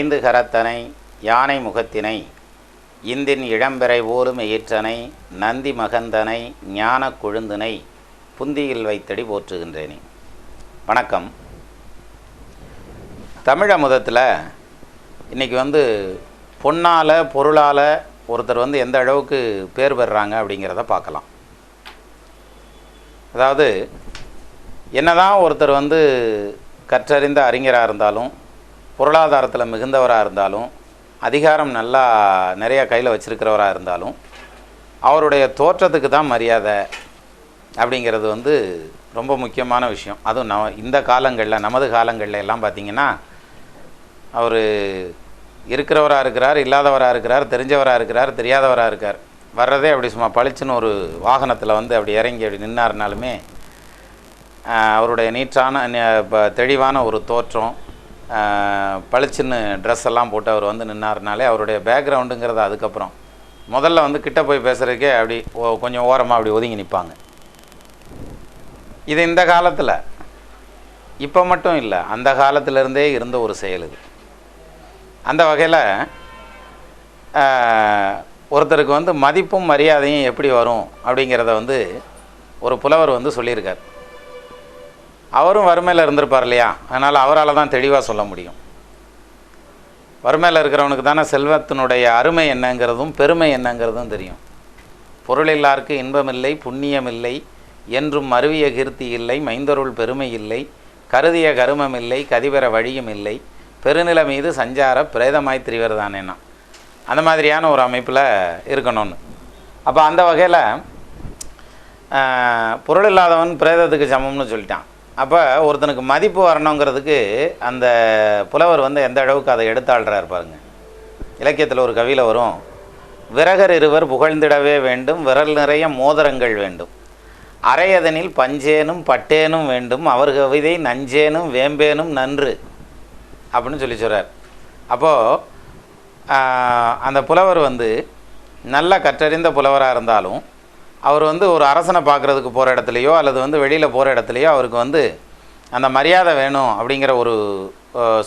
ஐந்து கரத்தனை யானை முகத்தினை இந்தின் இளம்பிறை ஓலும் எயிற்றனை நந்தி மகந்தனை ஞான கொழுந்தினை புந்தியில் வைத்தடி போற்றுகின்றேனே. வணக்கம். தமிழ அமுதத்தில் இன்றைக்கி வந்து பொன்னால் பொருளால் ஒருத்தர் வந்து எந்த அளவுக்கு பேர் பெறுறாங்க அப்படிங்கிறத பார்க்கலாம். அதாவது என்னதான் ஒருத்தர் வந்து கற்றறிந்த அறிஞராக இருந்தாலும் பொருளாதாரத்தில் மிகுந்தவராக இருந்தாலும் அதிகாரம் நல்லா நிறைய கையில் வச்சுருக்கிறவராக இருந்தாலும் அவருடைய தோற்றத்துக்கு தான் மரியாதை அப்படிங்கிறது வந்து ரொம்ப முக்கியமான விஷயம். அதுவும் ந இந்த காலங்களில் நமது காலங்களில் எல்லாம் பார்த்திங்கன்னா அவர் இருக்கிறவராக இருக்கிறார் இல்லாதவராக இருக்கிறார் தெரிஞ்சவராக இருக்கிறார் தெரியாதவராக இருக்கார். வர்றதே அப்படி சும்மா பளிச்சுன்னு ஒரு வாகனத்தில் வந்து அப்படி இறங்கி அப்படி நின்னாருனாலுமே அவருடைய நீட்டான தெளிவான ஒரு தோற்றம் பளிச்சுன்னு ட்ரெஸ் எல்லாம் போட்டு அவர் வந்து நின்னார்னாலே அவருடைய பேக்ரவுண்டுங்கிறது அதுக்கப்புறம். முதல்ல வந்து கிட்ட போய் பேசுகிறதுக்கே அப்படி ஓ- கொஞ்சம் ஓரமாக அப்படி ஒதுங்கி நிற்பாங்க இது இந்த காலத்தில். இப்போ மட்டும் இல்லை அந்த காலத்திலேருந்தே இருந்த ஒரு செயல் இது. அந்த வகையில் ஒருத்தருக்கு வந்து மதிப்பும் மரியாதையும் எப்படி வரும் அப்படிங்கிறத வந்து ஒரு புலவர் வந்து சொல்லியிருக்கார். அவரும் வறுமையில் இருந்திருப்பார் இல்லையா? அதனால் அவரால் தான் தெளிவாக சொல்ல முடியும். வறுமையில் இருக்கிறவனுக்கு தானே செல்வத்தினுடைய அருமை என்னங்கிறதும் பெருமை என்னங்கிறதும் தெரியும். பொருளில்லாருக்கு இன்பமில்லை புண்ணியமில்லை என்றும் மருவிய கீர்த்தி இல்லை மைந்தருள் பெருமை இல்லை கருதிய கருமமில்லை கதிபெற வழியும் இல்லை பெருநில மீது சஞ்சார பிரேதமாய் திரிவர்தானேனா அந்த மாதிரியான ஒரு அமைப்பில் இருக்கணும்னு. அப்போ அந்த வகையில் பொருள் இல்லாதவன் பிரேதத்துக்கு சமம்னு சொல்லிட்டான். அப்போ ஒருத்தனுக்கு மதிப்பு வரணுங்கிறதுக்கு அந்த புலவர் வந்து எந்த அளவுக்கு அதை எடுத்தாள்றார் பாருங்க. இலக்கியத்தில் ஒரு கவியில் வரும் விரகர் இருவர் புகழ்ந்திடவே வேண்டும் விரல் நிறைய மோதிரங்கள் வேண்டும். அரையதனில் பஞ்சேனும் பட்டேனும் வேண்டும் அவர் கவிதை நஞ்சேனும் வேம்பேனும் நன்று. அப்படின்னு சொல்லி சொல்கிறார் அப்போது அந்த புலவர் வந்து நல்ல கற்றறிந்த புலவராக இருந்தாலும் அவர் வந்து ஒரு அரசனை பார்க்குறதுக்கு போகிற இடத்துலையோ அல்லது வந்து வெளியில் போகிற இடத்துலையோ அவருக்கு வந்து அந்த மரியாதை வேணும் அப்படிங்கிற ஒரு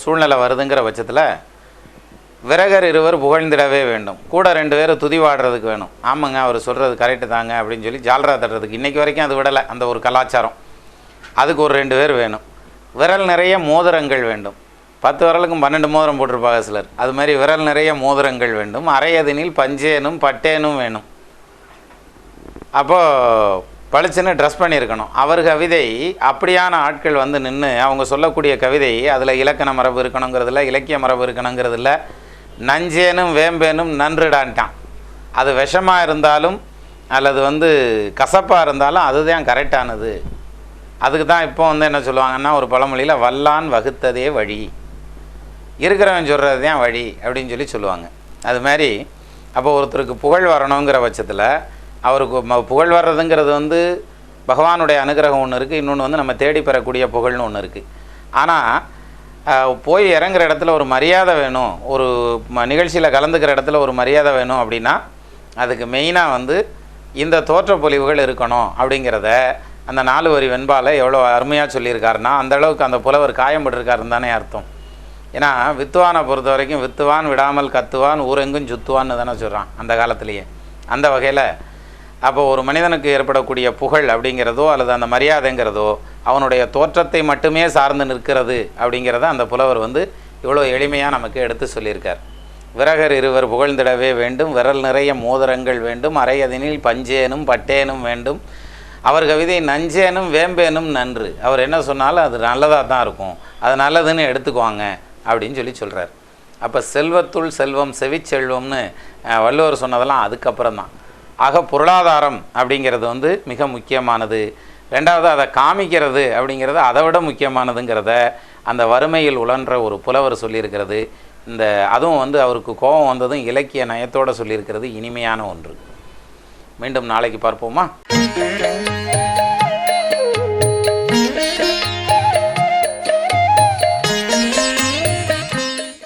சூழ்நிலை வருதுங்கிற பட்சத்தில் விரகர் இருவர் புகழ்ந்திடவே வேண்டும். கூட ரெண்டு பேரும் துதி வாடுறதுக்கு வேணும். ஆமாங்க அவர் சொல்கிறது கரெக்டு தாங்க அப்படின்னு சொல்லி ஜால்ரா தட்டுறதுக்கு இன்றைக்கி வரைக்கும் அது விடலை அந்த ஒரு கலாச்சாரம். அதுக்கு ஒரு ரெண்டு பேர் வேணும். விரல் நிறைய மோதிரங்கள் வேண்டும். பத்து விரலுக்கும் பன்னெண்டு மோதிரம் போட்டிருப்பாங்க சிலர். அது மாதிரி விரல் நிறைய மோதிரங்கள் வேண்டும். அரையதினில் பஞ்சேனும் பட்டேனும் வேணும். அப்போது பளிச்சுன்னு ட்ரெஸ் பண்ணியிருக்கணும். அவர் கவிதை அப்படியான ஆட்கள் வந்து நின்று அவங்க சொல்லக்கூடிய கவிதை அதில் இலக்கண மரபு இருக்கணுங்கிறதுல இலக்கிய மரபு இருக்கணுங்கிறதுல நஞ்சேனும் வேம்பேனும் நன்றுடான்ட்டான். அது விஷமாக இருந்தாலும் அல்லது வந்து கசப்பாக இருந்தாலும் அதுதான் கரெக்டானது அதுக்கு தான் இப்போ வந்து என்ன சொல்லுவாங்கன்னா ஒரு பழமொழியில் வல்லான் வகுத்ததே வழி. இருக்கிறவன் சொல்கிறது தான் வழி அப்படின்னு சொல்லி சொல்லுவாங்க. அது மாதிரி அப்போ ஒருத்தருக்கு புகழ் வரணுங்கிற பட்சத்தில் அவருக்கு ம- புகழ் வர்றதுங்கிறது வந்து பகவானுடைய அனுகிரகம் ஒன்று இருக்குது இன்னொன்று வந்து நம்ம தேடி பெறக்கூடிய புகழ்னு ஒன்று இருக்குது ஆனால் போய் இறங்குற இடத்துல ஒரு மரியாதை வேணும். ஒரு நிகழ்ச்சியில் கலந்துக்கிற இடத்துல ஒரு மரியாதை வேணும் அப்படின்னா அதுக்கு மெயினாக வந்து இந்த தோற்றப்பொலிவுகள் இருக்கணும் அப்படிங்கிறத அந்த நாலு வரி வெண்பால எவ்வளோ அருமையாக சொல்லியிருக்காருன்னா அந்த அளவுக்கு அந்த புலவர் காயம்பட்டிருக்காருன்னு தானே அர்த்தம். ஏன்னா வித்துவானை பொறுத்த வரைக்கும் வித்துவான் விடாமல் கத்துவான் ஊரெங்கும் சுத்துவான்னு தானே சொல்கிறான் அந்த காலத்துலேயே. அந்த வகையில் அப்போ ஒரு மனிதனுக்கு ஏற்படக்கூடிய புகழ் அப்படிங்கிறதோ அல்லது அந்த மரியாதைங்கிறதோ அவனுடைய தோற்றத்தை மட்டுமே சார்ந்து நிற்கிறது அப்படிங்கிறத அந்த புலவர் வந்து இவ்வளோ எளிமையாக நமக்கு எடுத்து சொல்லியிருக்கார். விரகர் இருவர் புகழ்ந்திடவே வேண்டும் விரல் நிறைய மோதிரங்கள் வேண்டும் அரையதனில் பஞ்சேனும் பட்டேனும் வேண்டும். அவர் கவிதை நஞ்சேனும் வேம்பேனும் நன்று. அவர் என்ன சொன்னாலும் அது நல்லதாக தான் இருக்கும். அது நல்லதுன்னு எடுத்துக்குவாங்க அப்படின்னு சொல்லி சொல்கிறார் அப்போ செல்வத்துள் செல்வம் செவிச்செல்வம்னு வள்ளுவர் சொன்னதெல்லாம் அதுக்கப்புறம் தான் ஆக பொருளாதாரம் அப்படிங்கிறது வந்து மிக முக்கியமானது. ரெண்டாவது அதை காமிக்கிறது அப்படிங்கிறது அதை விட முக்கியமானதுங்கிறத அந்த வறுமையில் உழன்ற ஒரு புலவர் சொல்லியிருக்கிறது. இந்த அதுவும் வந்து அவருக்கு கோபம் வந்ததும் இலக்கிய நயத்தோடு சொல்லியிருக்கிறது இனிமையான ஒன்று. மீண்டும் நாளைக்கு பார்ப்போமா?